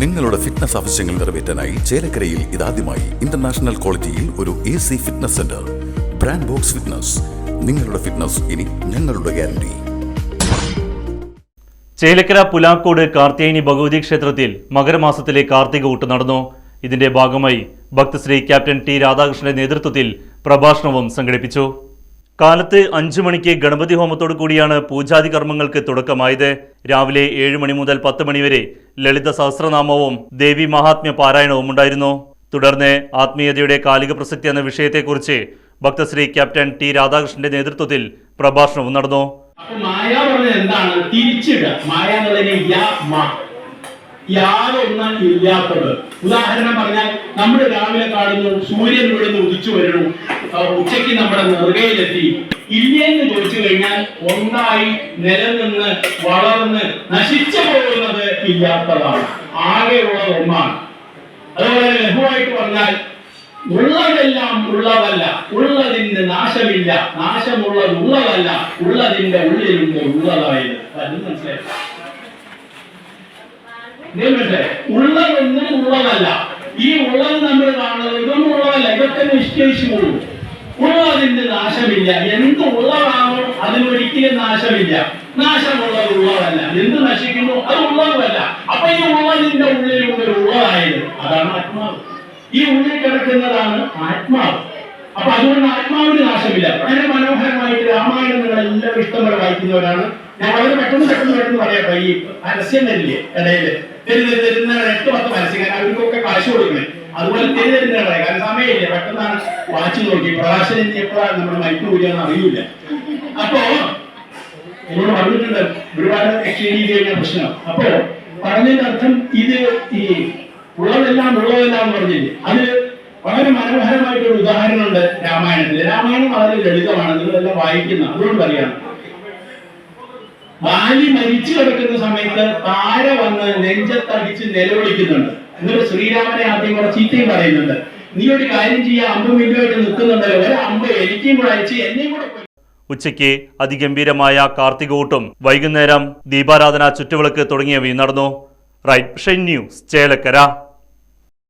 നിങ്ങളുടെ ഫിറ്റ്നസ് ആവശ്യങ്ങൾ നിറവേറ്റാനായി ചേലക്കരയിൽ ഇതാദ്യമായി ഇന്റർനാഷണൽ ക്വാളിറ്റിയിൽ ഒരു A C fitness centre brand box fitness നിങ്ങളുടെ ഫിറ്റ്നസ് ഇനി ഞങ്ങളുടെ ഗ്യാരണ്ടി ചേലക്കര പുലാക്കോട് കാർത്തിയനി ഭഗവതി ക്ഷേത്രത്തിൽ മകരമാസത്തിലെ കാർത്തിക ഊട്ട് നടന്നു. ഇതിന്റെ ഭാഗമായി ഭക്തശ്രീ ക്യാപ്റ്റൻ ടി രാധാകൃഷ്ണന്റെ നേതൃത്വത്തിൽ പ്രഭാഷണവും സംഘടിപ്പിച്ചു. കാലത്ത് അഞ്ചു മണിക്ക് ഗണപതി ഹോമത്തോടു കൂടിയാണ് പൂജാതി കർമ്മങ്ങൾക്ക് തുടക്കമായത്. രാവിലെ ഏഴ് മണി മുതൽ പത്ത് മണിവരെ ലളിത സഹസ്രനാമവും ദേവി മഹാത്മ്യ പാരായണവും ഉണ്ടായിരുന്നു. തുടർന്ന് ആത്മീയതയുടെ കാലിക പ്രസക്തി എന്ന വിഷയത്തെക്കുറിച്ച് ഭക്തശ്രീ ക്യാപ്റ്റൻ ടി രാധാകൃഷ്ണന്റെ നേതൃത്വത്തിൽ പ്രഭാഷണവും നടന്നു. മായ എന്താണ്? തിരിച്ചിടുക. മായ യാതൊന്ന് ഇല്ലാത്തത്. ഉദാഹരണം പറഞ്ഞാൽ നമ്മൾ രാവിലെ കാണുന്നു സൂര്യൻ ഇവിടുന്ന് ഉദിച്ചു വരുന്നു. ഉച്ചയ്ക്ക് നമ്മുടെ നെറുകയിലെത്തി. ഇല്ലെന്ന് ചോദിച്ചു കഴിഞ്ഞാൽ ഒന്നായി നിലനിന്ന് വളർന്ന് നശിച്ചു പോകുന്നത് ഇല്ലാത്തതാണ്. ആകെയുള്ളത് ഒന്നാണ്. അതുപോലെ ലഘുവായിട്ട് പറഞ്ഞാൽ ഉള്ളതെല്ലാം ഉള്ളതല്ല ഉള്ളതിന്റെ നാശമില്ല. നാശമുള്ളത് ഉള്ളതല്ല ഉള്ളതിന്റെ ഉള്ളിലുണ്ട് ഉള്ളതായത്. അത് മനസ്സിലായി ഇതേ ഉള്ള ഒന്നും ഉള്ളതല്ല. ഈ ഉള്ളത് നമ്മൾ കാണുന്നത് ഇതൊന്നും ഉള്ളതല്ല. ഇതൊക്കെ നിശ്ചയിച്ചു പോകും ഉള്ളതിന്റെ നാശമില്ല. എന്ത് ഉള്ളതാണോ അതിനൊരിക്കലും നാശമില്ല. നാശമുള്ളത് ഉള്ളതല്ല. എന്ത് നശിക്കുന്നു? അത് ഉള്ളതുമല്ല. അപ്പൊ ഈ ഉള്ളതിന്റെ ഒരു ഉള്ളതായത് അതാണ് ആത്മാവ്. ഈ ഉള്ളിൽ കിടക്കുന്നതാണ് ആത്മാവ്. അപ്പൊ അതുകൊണ്ട് ആത്മാവിന് നാശമില്ല. വളരെ മനോഹരമായിട്ട് രാമായണം നിങ്ങൾ എല്ലാവരും വായിക്കുന്നവരാണ്. ഞാൻ വളരെ പെട്ടെന്ന് പെട്ടെന്ന് പെട്ടെന്ന് പറയട്ടെ ഈ പരസ്യം തന്നെ ഇടയിൽ. തരുന്ന തരുന്ന എട്ട് പത്ത് പരസ്യം കാരണം അവർക്കൊക്കെ കാശ് കൊടുക്കണേ. അതുപോലെ തെരി കാരണം സമയമില്ല പെട്ടെന്നാണ് വാച്ച് നോക്കി. പ്രകാശനം എപ്പോഴാണ് നമ്മൾ മൈക്ക് കൂടിയാന്ന് അറിയില്ല. അപ്പോ എന്നോട് പറഞ്ഞിട്ടുണ്ട് ഒരുപാട് എക്സ്ചേഞ്ച് കഴിഞ്ഞ പ്രശ്നം. അപ്പോ പറഞ്ഞതിന്റെ അർത്ഥം ഇത് ഈ ഉള്ളതെല്ലാം ഉള്ളതെല്ലാം എന്ന് പറഞ്ഞില്ലേ. അത് വളരെ മനോഹരമായിട്ടൊരു ഉദാഹരണമുണ്ട് രാമായണത്തിൽ രാമായണം വളരെ ലളിതമാണ് നിങ്ങളെല്ലാം വായിക്കുന്ന അതുകൊണ്ട് അറിയാം ബാലി മരിച്ചു കിടക്കുന്ന സമയത്ത് താര വന്ന് നെഞ്ചത്തടിച്ച് നിലവിളിക്കുന്നുണ്ട്. എന്നിട്ട് ശ്രീരാമനെ ആദ്യം കൂടെ ചീത്തയും പറയുന്നുണ്ട്. നീ ഒരു കാര്യം ചെയ്യാ അമ്പും വില്ലുമായിട്ട് നിൽക്കുന്നുണ്ടല്ലോ. ഒരു അമ്പ് എനിക്കും കൂടെ അയച്ച് എന്നെയും കൂടെ ഉച്ചയ്ക്ക് അതിഗംഭീരമായ കാർത്തികൂട്ടും വൈകുന്നേരം ദീപാരാധന ചുറ്റുവിളക്ക് തുടങ്ങിയവയും നടന്നു. Right shine news Chelakkara.